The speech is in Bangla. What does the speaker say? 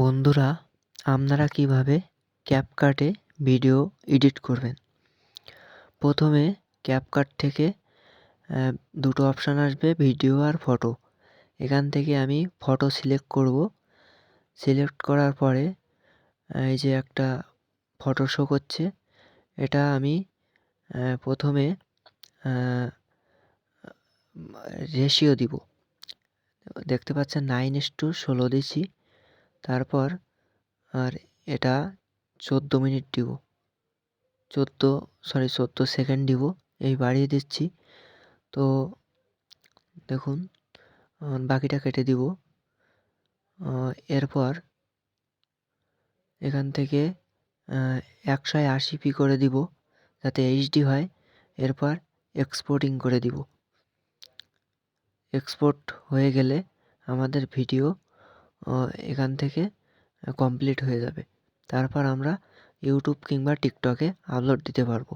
বন্ধুরা, আপনারা কীভাবে ক্যাপকাটে ভিডিও এডিট করবেন? প্রথমে ক্যাপকাট থেকে দুটো অপশান আসবে ভিডিও আর ফটো এখান থেকে আমি ফটো সিলেক্ট করব। সিলেক্ট করার পরে এই যে একটা ফটো শো করছে, এটা আমি প্রথমে রেশিও দিব। দেখতে পাচ্ছেন নাইন ইস টু ষোলো দিছি তারপর আর এটা চোদ্দ মিনিট দিব। চোদ্দ সরি চোদ্দ সেকেন্ড দিব। এই বাড়িয়ে দিচ্ছি। তো দেখুন বাকিটা কেটে দিব। এরপর এখান থেকে একশো আশি পি করে দিব যাতে এইচডি হয়। এরপর এক্সপোর্টিং করে দিব। এক্সপোর্ট হয়ে গেলে আমাদের ভিডিও এখান থেকে কমপ্লিট হয়ে যাবে। তারপর আমরা ইউটিউব কিংবা টিকটকে আপলোড দিতে পারব।